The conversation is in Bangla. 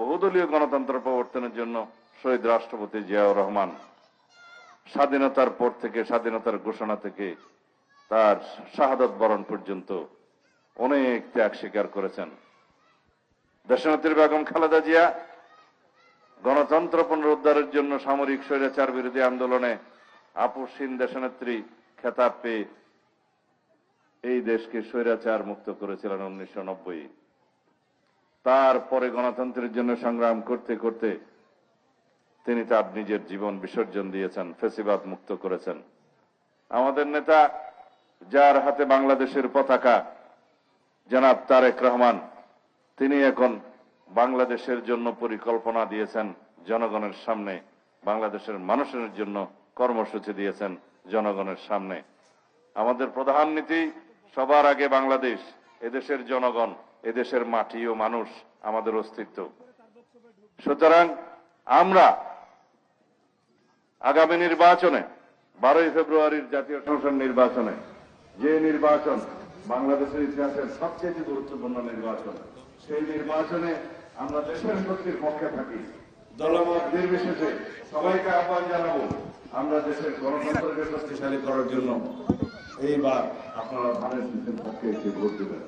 বহুদলীয় গণতন্ত্র প্রবর্তনের জন্য শহীদ রাষ্ট্রপতি জিয়াউর রহমান স্বাধীনতার পর থেকে, স্বাধীনতার ঘোষণা থেকে তার শাহাদত বরণ পর্যন্ত অনেক ত্যাগ স্বীকার করেছেন। দেশনেত্রী বেগম খালেদা জিয়া গণতন্ত্র পুনরুদ্ধারের জন্য সামরিক স্বৈরাচার বিরোধী আন্দোলনে আপসহীন দেশনেত্রী খেতাব পেয়ে এই দেশকে স্বৈরাচার মুক্ত করেছিলেন উনিশশো নব্বই। তারপরে গণতন্ত্রের জন্য সংগ্রাম করতে করতে তিনি তার নিজের জীবন বিসর্জন দিয়েছেন, ফেসিবাদ মুক্ত করেছেন। আমাদের নেতা যার হাতে বাংলাদেশের পতাকা, জনাব তারেক রহমান, তিনি এখন বাংলাদেশের জন্য পরিকল্পনা দিয়েছেন, জনগণের সামনে, বাংলাদেশের মানুষের জন্য কর্মসূচি দিয়েছেন জনগণের সামনে। আমাদের প্রধান নীতি, সবার আগে বাংলাদেশ, এদেশের জনগণ। এদেশের মাটি ও মানুষ আমাদের অস্তিত্ব। সুতরাং আমরা আগামী নির্বাচনে বারোই ফেব্রুয়ারির জাতীয় সংসদ নির্বাচনে যে নির্বাচন বাংলাদেশের ইতিহাসের সবচেয়ে গুরুত্বপূর্ণ নির্বাচন, সেই নির্বাচনে আমরা দেশের শক্তির পক্ষে থাকি। দলমত নির্বিশেষে সবাইকে আহ্বান জানাব, আমরা দেশের গণতন্ত্রকে শক্তিশালী করার জন্য এইবার আপনারা ধানের পক্ষে একটি ভোট দেবেন।